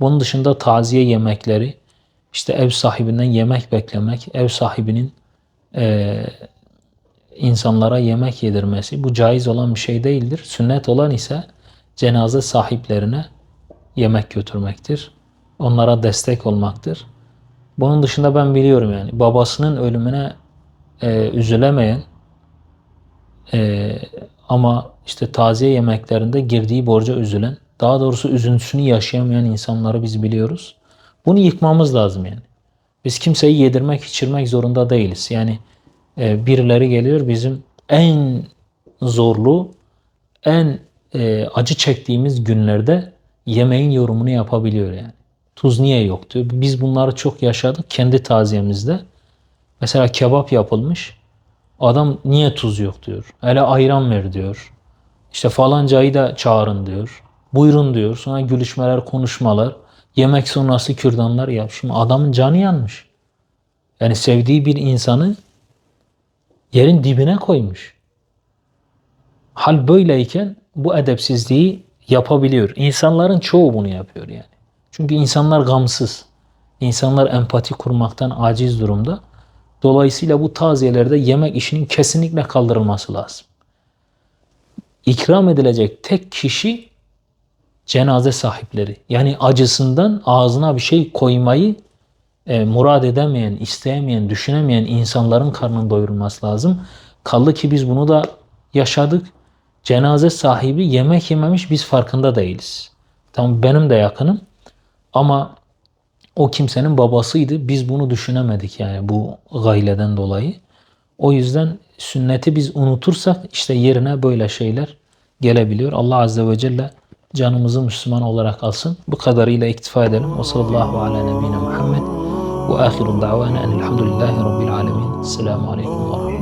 Bunun dışında taziye yemekleri, işte ev sahibinden yemek beklemek, ev sahibinin eee, insanlara yemek yedirmesi bu caiz olan bir şey değildir. Sünnet olan ise cenaze sahiplerine yemek götürmektir. Onlara destek olmaktır. Bunun dışında ben biliyorum yani babasının ölümüne eee, üzülemeyen eee, ama işte taziye yemeklerinde girdiği borca üzülen, daha doğrusu üzüntüsünü yaşayamayan insanları biz biliyoruz. Bunu yıkmamız lazım yani. Biz kimseyi yedirmek, içirmek zorunda değiliz. Yani e, birileri geliyor bizim en zorlu, en e, acı çektiğimiz günlerde yemeğin yorumunu yapabiliyor yani. Tuz niye yok diyor. Biz bunları çok yaşadık kendi taziyemizde. Mesela kebap yapılmış. Adam niye tuz yok diyor. Hele ayran ver diyor. İşte falancayı da çağırın diyor. Buyurun diyor. Sonra gülüşmeler, konuşmalar. Yemek sonrası kürdanlar yap. Şimdi adamın canı yanmış. Yani sevdiği bir insanı yerin dibine koymuş. Hal böyleyken bu edepsizliği yapabiliyor. İnsanların çoğu bunu yapıyor yani. Çünkü insanlar gamsız. İnsanlar empati kurmaktan aciz durumda. Dolayısıyla bu taziyelerde yemek işinin kesinlikle kaldırılması lazım. İkram edilecek tek kişi cenaze sahipleri. Yani acısından ağzına bir şey koymayı e, murad edemeyen, isteyemeyen, düşünemeyen insanların karnını doyurulması lazım. Kaldı ki biz bunu da yaşadık. Cenaze sahibi yemek yememiş biz farkında değiliz. Tamam benim de yakınım ama o kimsenin babasıydı. Biz bunu düşünemedik yani bu gaileden dolayı. O yüzden sünneti biz unutursak işte yerine böyle şeyler gelebiliyor. Allah Azze ve Celle canımızı Müslüman olarak alsın. Bu kadarıyla iktifa edelim. Ve sallallahu ala nebine Muhammed. Ve ahiru da'vana enelhamdülillahi rabbil alemin. Selamun aleyküm ve.